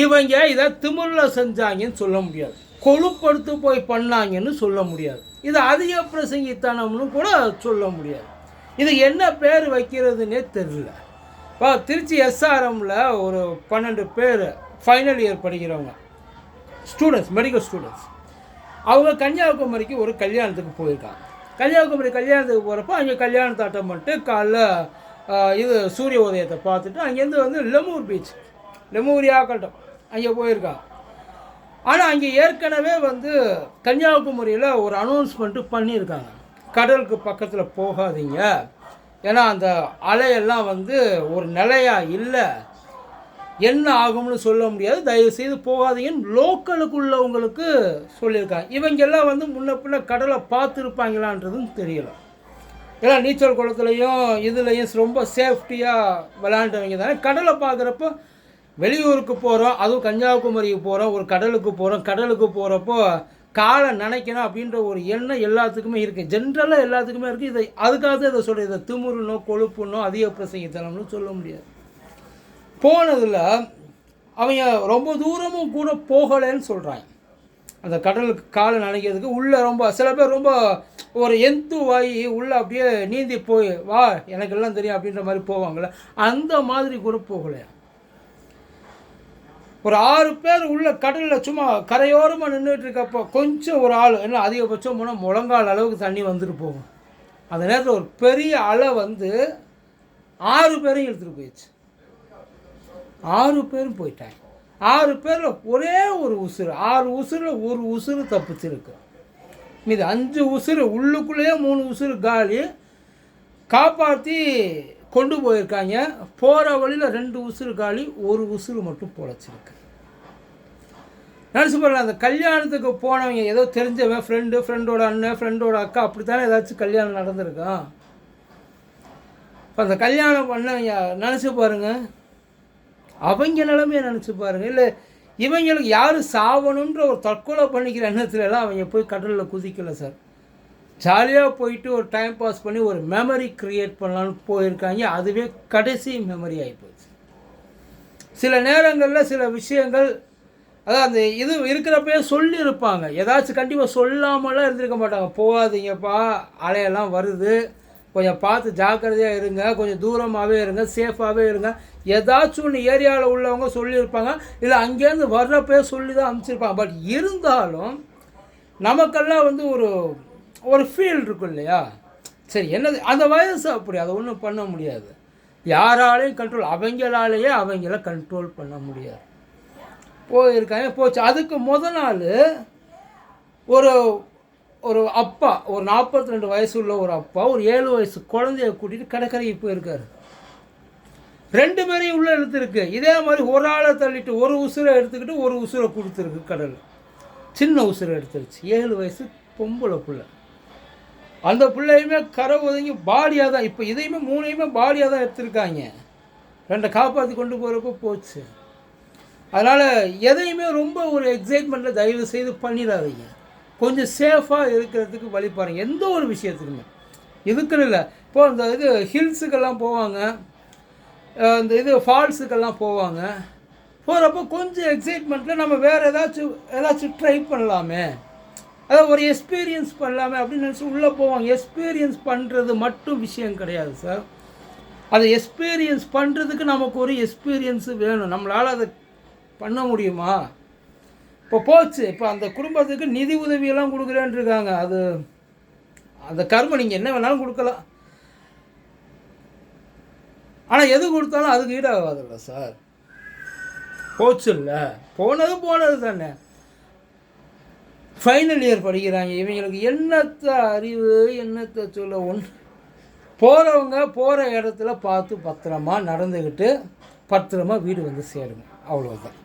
இவங்க இதை திமிரில் செஞ்சாங்கன்னு சொல்ல முடியாது. கொழுப்படுத்து போய் பண்ணாங்கன்னு சொல்ல முடியாது. இது அதிக பிரசங்கித்தனம்னு கூட சொல்ல முடியாது. இது என்ன பேர் வைக்கிறதுனே தெரியல. இப்போ திருச்சி எஸ்ஆர்எம்மில் ஒரு பன்னெண்டு பேர் ஃபைனல் இயர் படிக்கிறவங்க. ஸ்டூடெண்ட்ஸ் மெடிக்கல் ஸ்டூடெண்ட்ஸ் அவங்க கன்னியாகுமரிக்கு ஒரு கல்யாணத்துக்கு போயிருக்காங்க. கன்னியாகுமரி கல்யாணத்துக்கு போகிறப்போ அங்கே கல்யாணத்தாட்டம் பண்ணிட்டு காலைல இது சூரிய உதயத்தை பார்த்துட்டு அங்கேருந்து வந்து லெமூர் பீச் லெமூரியாக்கட்டும் அங்கே போயிருக்காங்க ஆனால் அங்கே ஏற்கனவே வந்து கன்னியாகுமரியில் ஒரு அனௌன்ஸ்மெண்ட்டு பண்ணியிருக்காங்க. கடலுக்கு பக்கத்தில் போகாதீங்க. ஏன்னா அந்த அலையெல்லாம் வந்து ஒரு நிலையாக இல்லை. என்ன ஆகும்னு சொல்ல முடியாது. தயவு செய்து போகாதீங்கன்னு லோக்கலுக்கு உள்ளவங்களுக்கு சொல்லியிருக்காங்க. இவங்கெல்லாம் வந்து முன்ன பின்ன கடலை பார்த்துருப்பாங்களான்றதும் தெரியல. ஏன்னா நீச்சல் குளத்துலையும் இதுலேயும் ரொம்ப சேஃப்டியாக விளாண்டவங்க தானே கடலை பார்க்குறப்போ வெளியூருக்கு போகிறோம் அதுவும் கன்னியாகுமரிக்கு போகிறோம் ஒரு கடலுக்கு போகிறோம் கடலுக்கு போகிறப்போ காலை நினைக்கணும் அப்படின்ற ஒரு எண்ணம் எல்லாத்துக்குமே இருக்குது ஜென்ரலாக எல்லாத்துக்குமே இருக்குது இதை அதுக்காக தான் இதை சொல்கிறேன் இதை திமுருனோ கொழுப்புனோ அதிக பிரசங்கித்தனம்னு சொல்ல முடியாது. போனதில் அவங்க ரொம்ப தூரமும் கூட போகலைன்னு சொல்கிறாங்க அந்த கடலுக்கு காலை நினைக்கிறதுக்கு உள்ளே ரொம்ப சில பேர் ரொம்ப ஒரு எந்து வாயி உள்ளே அப்படியே நீந்தி போய் வா எனக்கெல்லாம் தெரியும் அப்படின்ற மாதிரி போவாங்கள்ல அந்த மாதிரி கூட போகலையா? ஒரு ஆறு பேர் உள்ள கடலில் சும்மா கரையோரமாக நின்றுட்டு இருக்கப்போ கொஞ்சம் ஒரு ஆள் என்ன அதிகபட்சம் போனால் முழங்கால் அளவுக்கு தண்ணி வந்துட்டு போகும். அந்த நேரத்தில் ஒரு பெரிய அலை வந்து ஆறு பேரையும் இழுத்துட்டு போயிடுச்சு. ஆறு பேரும் போயிட்டாங்க. ஆறு பேரில் ஒரே ஒரு உசுறு ஆறு உசுரில் ஒரு உசுறு தப்பிச்சிருக்கு. மீது அஞ்சு உசுறு உள்ளுக்குள்ளேயே மூணு உசுறு காலி. காப்பாற்றி கொண்டு போயிருக்காங்க. போகிற வழியில் ரெண்டு உசுறு காலி ஒரு உசுறு மட்டும் பொழைச்சிருக்கு நினச்சி பாருங்கள் அந்த கல்யாணத்துக்கு போனவங்க ஏதோ தெரிஞ்சவன் ஃப்ரெண்டு ஃப்ரெண்டோட அண்ணன் ஃப்ரெண்டோட அக்கா அப்படி தானே ஏதாச்சும் கல்யாணம் நடந்திருக்கான் இப்போ அந்த கல்யாணம் பண்ணவங்க நினச்சி பாருங்க. அவங்க நிலமையை நினச்சி பாருங்கள் இல்லை இவங்களுக்கு யார் சாவணுன்ற ஒரு தற்கொலை பண்ணிக்கிற எண்ணத்துலலாம் அவங்க போய் கடலில் குதிக்கலை சார். ஜாலியாக போயிட்டு ஒரு டைம் பாஸ் பண்ணி ஒரு மெமரி க்ரியேட் பண்ணலான்னு போயிருக்காங்க. அதுவே கடைசி மெமரி ஆகிப்போச்சு சில நேரங்களில் சில விஷயங்கள் அதான் அந்த இது இருக்கிறப்பயே சொல்லியிருப்பாங்க. ஏதாச்சும் கண்டிப்பாக சொல்லாமலாம் இருந்திருக்க மாட்டாங்க. போகாதீங்கப்பா அலையெல்லாம் வருது. கொஞ்சம் பார்த்து ஜாக்கிரதையாக இருங்க. கொஞ்சம் தூரமாகவே இருங்க சேஃபாகவே இருங்க. ஏதாச்சும் ஒன்று ஏரியாவில் உள்ளவங்க சொல்லியிருப்பாங்க. இல்லை அங்கேருந்து வர்றப்பே சொல்லி தான் அனுப்பிச்சிருப்பாங்க. பட் இருந்தாலும் நமக்கெல்லாம் வந்து ஒரு ஒரு ஃபீல் இருக்கும் இல்லையா? சரி என்னது? அந்த வயசு அப்படி அதை ஒன்றும் பண்ண முடியாது. யாராலையும் கண்ட்ரோல் அவங்களாலேயே அவங்கள கண்ட்ரோல் பண்ண முடியாது. போயிருக்காங்க போச்சு. அதுக்கு முத நாள் ஒரு ஒரு அப்பா ஒரு நாற்பத்தி ரெண்டு வயசு உள்ள ஒரு அப்பா ஒரு ஏழு வயசு குழந்தைய கூட்டிகிட்டு கடற்கரைக்கு போயிருக்காரு. ரெண்டு பேரையும் உள்ளே எடுத்துருக்கு இதே மாதிரி ஒரு ஆளை தள்ளிட்டு ஒரு உசுரை எடுத்துக்கிட்டு ஒரு உசுரை கொடுத்துருக்கு கடல் சின்ன உசுரை எடுத்துருச்சு. ஏழு வயசு பொம்பளை பிள்ளை. அந்த பிள்ளையுமே கரை ஒதுங்கி பாடியாக தான் இப்போ இதையுமே மூணையுமே பாடியாக தான் எடுத்திருக்காங்க. ரெண்டை காப்பாற்றி கொண்டு போகிறப்போ போச்சு. அதனால் எதையுமே ரொம்ப ஒரு எக்ஸைட்மெண்ட்டில் தயவு செய்து பண்ணிடாதீங்க. கொஞ்சம் சேஃபாக இருக்கிறதுக்கு வழி பாருங்கள் எந்த ஒரு விஷயத்துக்குமே. இதுக்குன்னு இல்லை. இப்போ இந்த இது ஹில்ஸுக்கெல்லாம் போவாங்க. அந்த இந்த இது ஃபால்ஸுக்கெல்லாம் போவாங்க. போகிறப்போ கொஞ்சம் எக்ஸைட்மெண்ட்டில் நம்ம வேறு ஏதாச்சும் ஏதாச்சும் ட்ரை பண்ணலாமே. அதாவது ஒரு எக்ஸ்பீரியன்ஸ் பண்ணலாமே அப்படின்னு நினச்சி உள்ளே போவாங்க. எக்ஸ்பீரியன்ஸ் பண்ணுறது மட்டும் விஷயம் கிடையாது சார் அதை எக்ஸ்பீரியன்ஸ் பண்ணுறதுக்கு நமக்கு ஒரு எக்ஸ்பீரியன்ஸு வேணும். நம்மளால் அதை பண்ண முடியுமா? இப்போ போச்சு. இப்போ அந்த குடும்பத்துக்கு நிதி உதவியெல்லாம் கொடுக்குறேன்னு இருக்காங்க. அது அந்த கர்மம் நீங்கள் என்ன வேணாலும் கொடுக்கலாம். ஆனால் எது கொடுத்தாலும் அதுக்கு ஈடாகாதுல்ல சார் போச்சு இல்லை போனது போனது தானே ஃபைனல் இயர் படிக்கிறாங்க. இவங்களுக்கு என்னத்தை அறிவு என்னத்தை சொல்ல ஒன்று போகிறவங்க போகிற இடத்துல பார்த்து பத்திரமா நடந்துக்கிட்டு பத்திரமா வீடு வந்து சேருங்க. அவ்வளோதான்